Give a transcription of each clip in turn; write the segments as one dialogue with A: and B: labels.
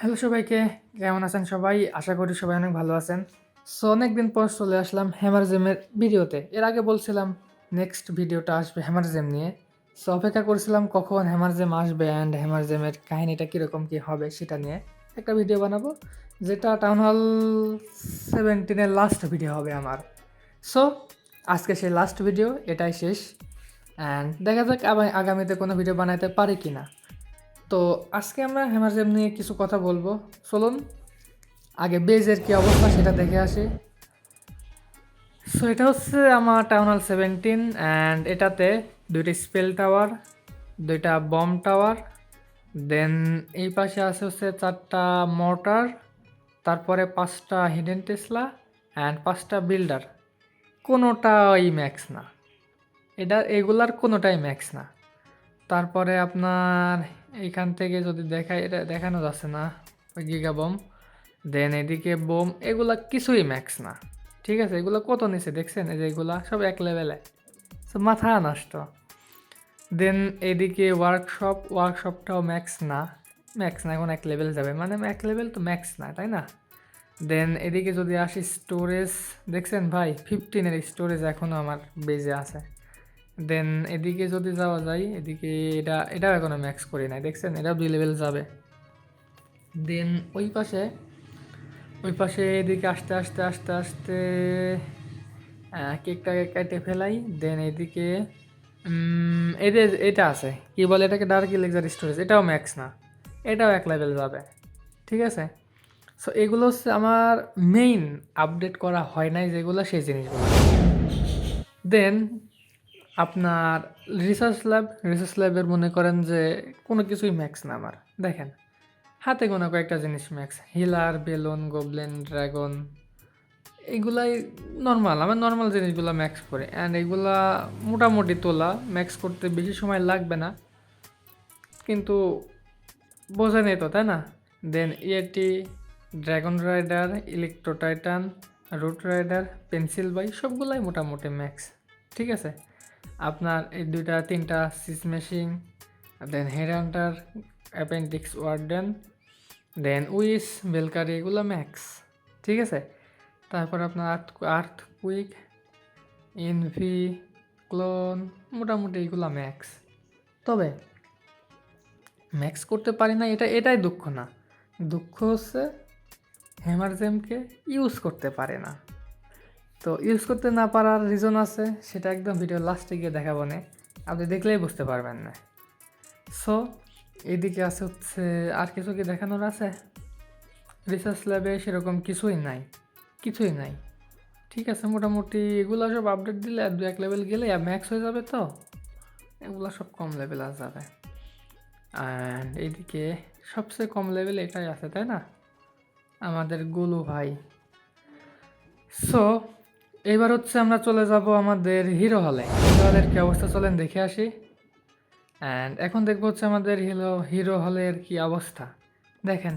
A: Hello সবাইকে, কেমন আছেন সবাই? আশা করি সবাই অনেক ভালো আছেন। সো অনেক দিন পর চলে আসলাম হ্যামার জেমের ভিডিওতে এর আগে বলছিলাম নেক্সট ভিডিওটা আসবে হ্যামার জেম নিয়ে সো অপেক্ষা করছিলাম কখন হ্যামার জেম আসবে অ্যান্ড হ্যামার জেমের কাহিনিটা কীরকম, কী হবে সেটা নিয়ে। একটা ভিডিও বানাবো, যেটা টাউন হল সেভেন্টিনের লাস্ট ভিডিও হবে আমার। সো আজকে সেই লাস্ট ভিডিও এটাই শেষ। অ্যান্ড দেখা যাক আবার আগামীতে কোনো ভিডিও বানাতে পারি কি না তো আজকে আমরা হ্যামারজেম নিয়ে কিছু কথা বলব। চলুন, আগে বেজের কি অবস্থা সেটা দেখে আসি। সো এটা হচ্ছে আমার টাউন হল সেভেন্টিন অ্যান্ড এটাতে দুইটি স্পেল টাওয়ার দুইটা বম টাওয়ার দেন এই পাশে আছে হচ্ছে চারটা মোটর তারপরে পাঁচটা হিডেন টেসলা অ্যান্ড পাঁচটা বিল্ডার কোনোটাই ম্যাক্স না। এটা, এগুলার কোনোটাই ম্যাক্স না। তারপরে আপনার এইখান থেকে যদি দেখায় এটা দেখানো যাচ্ছে না। গিগা বোম দেন এদিকে বোম, এগুলা কিছুই ম্যাক্স না। ঠিক আছে? এগুলো কত নিচে দেখছেন? এই যে এগুলা সব এক লেভেলে সো মাথা নষ্ট। দেন এদিকে ওয়ার্কশপ ওয়ার্কশপটাও ম্যাক্স না। ম্যাক্স না, এখন এক লেভেল যাবে। মানে এক লেভেল তো ম্যাক্স না, তাই না? দেন এদিকে যদি আসি স্টোরেজ দেখছেন ভাই? ফিফটিনের স্টোরেজ এখনও আমার বেজে আছে। দেন এদিকে যদি যাওয়া যায়, এদিকে এটা, এটাও এখনও ম্যাক্স করি নাই, দেখছেন? এটাও দুই লেভেল যাবে। দেন ওই পাশে ওই পাশে এদিকে আসতে আসতে, আস্তে, আসতে কেকটাকে কেটে ফেলাই। দেন এদিকে এদের, এটা আছে। কি বলে এটাকে? ডার্ক ইলেকজার স্টোরেজ এটাও ম্যাক্স না। এটাও এক লেভেল যাবে। ঠিক আছে? সো এগুলো হচ্ছে আমার মেইন আপডেট করা হয় নাই যেগুলো, সেই জিনিসগুলো। দেন আপনার রিসার্চ ল্যাব রিসার্চ ল্যাবের মনে করেন যে কোনো কিছুই ম্যাক্স না আমার। দেখেন, হাতে গোনা কয়েকটা জিনিস max healer balloon goblin dragon এগুলাই নর্মাল আমার নর্মাল জিনিসগুলো ম্যাক্স করে। অ্যান্ড এগুলা মোটামুটি তোলা ম্যাক্স করতে বেশি সময় লাগবে না। কিন্তু বোঝা নেই তো, তাই না? Then yeti dragon rider electro titan root rider pencil বাই সবগুলাই মোটামুটি ম্যাক্স ঠিক আছে? আপনার এই দুইটা, তিনটা siege machine then head hunter apprentice warden then উইস বেলকারি এগুলো ম্যাক্স ঠিক আছে? তারপর আপনার আর্থ আর্থ কুইক ইনভি ক্লোন মোটামুটি এগুলো ম্যাক্স তবে ম্যাক্স করতে পারি না, এটা এটাই দুঃখ না। দুঃখ হচ্ছে হ্যামারজেমকে ইউজ করতে পারে না। তো ইউজ করতে না পারার রিজন আছে, সেটা একদম ভিডিও লাস্টে গিয়ে দেখাবো না। আপনি দেখলেই বুঝতে পারবেন না। সো এদিকে আছে হচ্ছে, আর কিছু কি দেখানোর আছে? রিসার্চ ল্যাবে সেরকম কিছুই নাই কিছুই নাই। ঠিক আছে, মোটামুটি এগুলো সব আপডেট দিলে আর দু এক লেভেল গেলে ম্যাক্স হয়ে যাবে তো। এগুলো সব কম লেভেল আর যাবে। অ্যান্ড এইদিকে সবচেয়ে কম লেভেল এটাই আছে, তাই না? আমাদের গুলু ভাই। সো এবার হচ্ছে আমরা চলে যাব আমাদের হিরো হলে হিরো হলের কি অবস্থা চলেন দেখে আসি। অ্যান্ড এখন দেখব হচ্ছে আমাদের হিরো হিরো হলের কি অবস্থা। দেখেন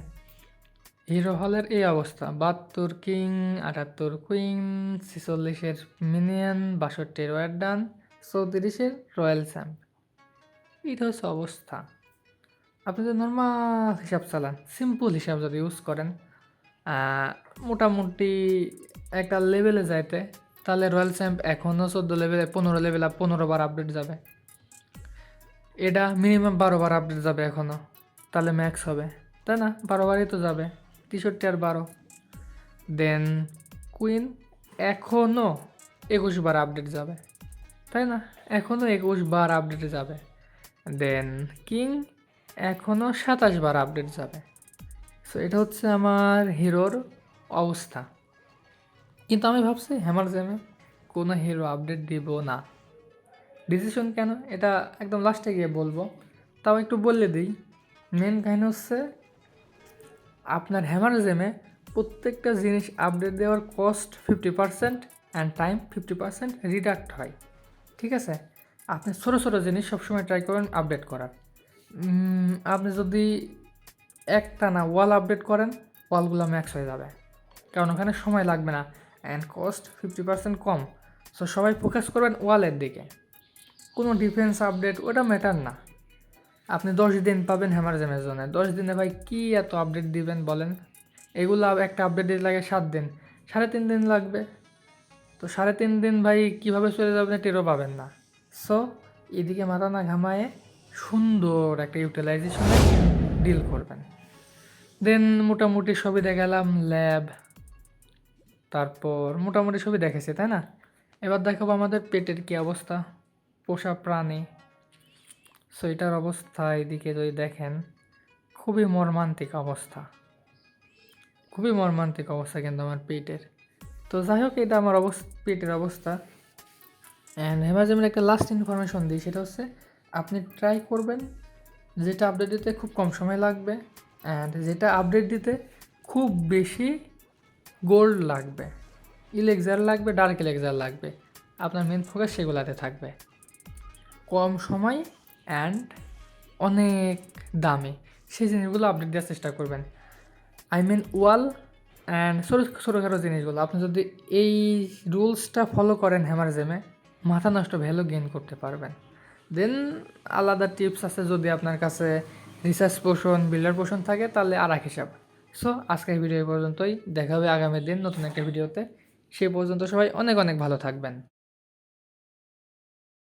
A: হিরো হলের এই অবস্থা। বাহাত্তর কিং আটাত্তর কুইন ছিচল্লিশের মিনিয়ন বাষট্টির ডান চৌত্রিশের রয়্যাল স্যাম্প এটা হচ্ছে অবস্থা। আপনি যদি নর্মাল হিসাব চালান সিম্পল হিসাব যদি ইউজ করেন মোটামুটি একটা লেভেলে যাইতে তাহলে রয়্যাল চ্যাম্প এখনও চোদ্দ লেভেলে পনেরো লেভেল পনেরো বার আপডেট যাবে। এটা মিনিমাম বারো বার আপডেট যাবে এখনও তাহলে ম্যাক্স হবে। তাই না? বারো বারই তো যাবে। তেষট্টি আর বারো। দেন কুইন এখনও একুশ বার আপডেট যাবে। তাই না? এখনও একুশ বার আপডেটে যাবে। দেন কিং এখনও সাতাশ বার আপডেট যাবে। সো এটা হচ্ছে আমার হিরোর অবস্থা। কিন্তু আমি ভাবছি হ্যামার জ্যামে কোনো হিরো আপডেট দিব না। ডিসিশন কেন? এটা একদম লাস্টে গিয়ে বলব। তাও একটু বললে দিই। মেন কাহিনী হচ্ছে, আপনার হ্যামার জ্যামে প্রত্যেকটা জিনিস আপডেট দেওয়ার cost fifty percent and time fifty percent reduce হয়। ঠিক আছে? আপনি ছোটো ছোটো জিনিস সবসময় ট্রাই করেন আপডেট করার। আপনি যদি একটা না ওয়াল আপডেট করেন ওয়ালগুলো ম্যাক্স হয়ে যাবে। কারণ ওখানে সময় লাগবে না। অ্যান্ড কস্ট ফিফটি পার্সেন্ট কম। সো সবাই ফোকাস করবেন ওয়ালের দিকে। কোনো ডিফেন্স আপডেট ওটা ম্যাটার না। আপনি দশ দিন পাবেন হ্যামারজেমের জন্য। দশ দিনে ভাই কী এত আপডেট দিবেন বলেন? এগুলো একটা আপডেট লাগে সাত দিন। সাড়ে তিন দিন লাগবে। তো সাড়ে তিন দিন ভাই কীভাবে চলে যাবেন টেরও পাবেন না। সো এদিকে মাথা না ঘামায়ে সুন্দর একটা ইউটিলাইজেশনে ডিল করবেন। দেন মোটামুটি সবই দেখালাম ল্যাব তারপর মোটামুটি সবই দেখেছে, তাই না? এবার দেখাবো আমাদের পেটের কী অবস্থা। পোষা প্রাণী। সো এটার অবস্থা এদিকে যদি দেখেন, খুবই মর্মান্তিক অবস্থা। খুবই মর্মান্তিক অবস্থা কিন্তু আমার পেটের। তো যাই হোক, এটা আমার অবস্থা পেটের অবস্থা। অ্যান্ড হেমাজেমের একটা লাস্ট ইনফরমেশন দিই, সেটা হচ্ছে আপনি ট্রাই করবেন যেটা আপডেট দিতে খুব কম সময় লাগবে। অ্যান্ড যেটা আপডেট দিতে খুব বেশি গোল্ড লাগবে ইলেকজার লাগবে ডার্ক ইলেকজার লাগবে, আপনার মেন ফোকাস সেগুলাতে থাকবে। কম সময় অ্যান্ড অনেক দামে, সেই জিনিসগুলো আপডেট দেওয়ার চেষ্টা করবেন। আই মিন ওয়াল অ্যান্ড ছোটো ছোটোখাটো জিনিসগুলো, আপনি যদি এই রুলসটা ফলো করেন হ্যামারজেমে মাথা নষ্ট ভ্যালু গেইন করতে পারবেন। দেন আলাদা টিপস আছে, যদি আপনার কাছে রিসার্চ পোষণ বিল্ডার পোষণ থাকে, তাহলে আর এক হিসাব। সো আজকের ভিডিও পর্যন্তই। দেখা হবে আগামী দিন নতুন একটা ভিডিওতে। সেই পর্যন্ত সবাই অনেক অনেক ভালো থাকবেন।